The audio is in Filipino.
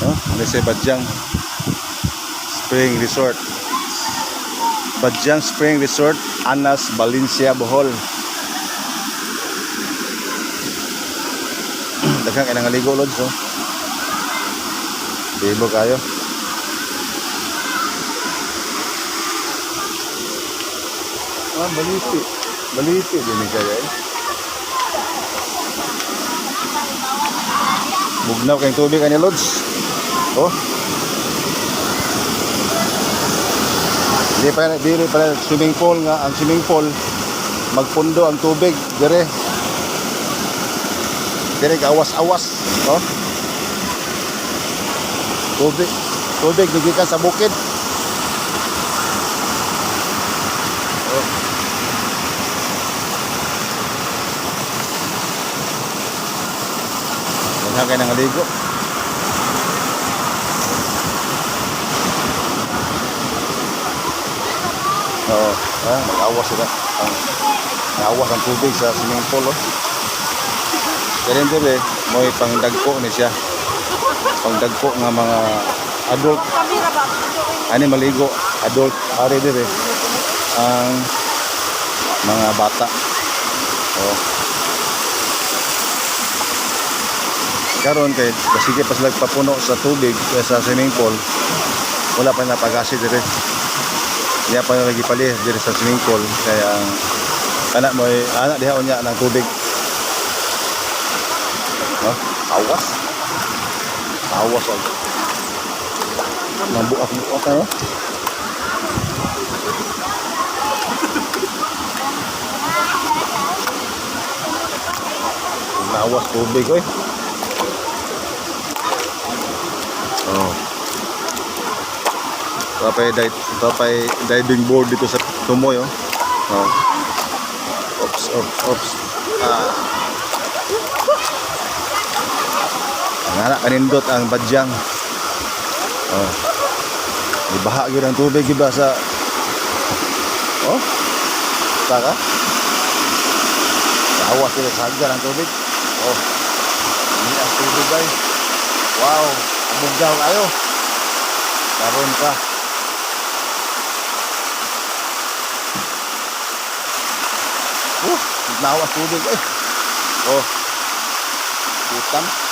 Oh, sa Badyang Spring Resort. Badyang Spring Resort, Anas, Valencia, Bohol. Daghang kay nangaligo lods oh. Bibo kayo. Ah, baliti. Baliti din kaya eh. Bugnaw kayong tubig kanya lods. Oh. Di pa di pa swimming pool nga ang swimming pool magpundo ang tubig dire. Dire awas-awas, oh. Tubig, tubig nagikan sa bukid. Wala kayo nangaligo. Oo. Ah, mag-awas sila. Ang, naawas ang tubig sa swimming pool. Oh. Kaya din eh, may pangdagpo ni siya. Pangdagpo nga mga adult. Ani maligo, adult. Ari din eh. Ang mga bata. Oh. Karon kay basige pa sila papuno sa tubig eh, sa swimming pool. Wala pa napagasi dire. Niya pa lagi pali dire sa swimming pool kaya ang anak mo anak diha unya ng tubig. No? Awas. Awas ang Mabuak mo ka no? Nawas tubig oy. Oh. Tapay dive, tapay diving board dito sa Tumoy oh. Oh. Ops, ops, ops. Ah. Ang kanindot ang badyang. Oh. Ibaha gyud ang tubig iba sa Oh. Saka? Awas sila sa hagdan ang tubig. Oh. Ini ang tubig guys. Wow. Abugaw kayo. Karon ka. Oh, nawas tubig eh. Oh. Putan.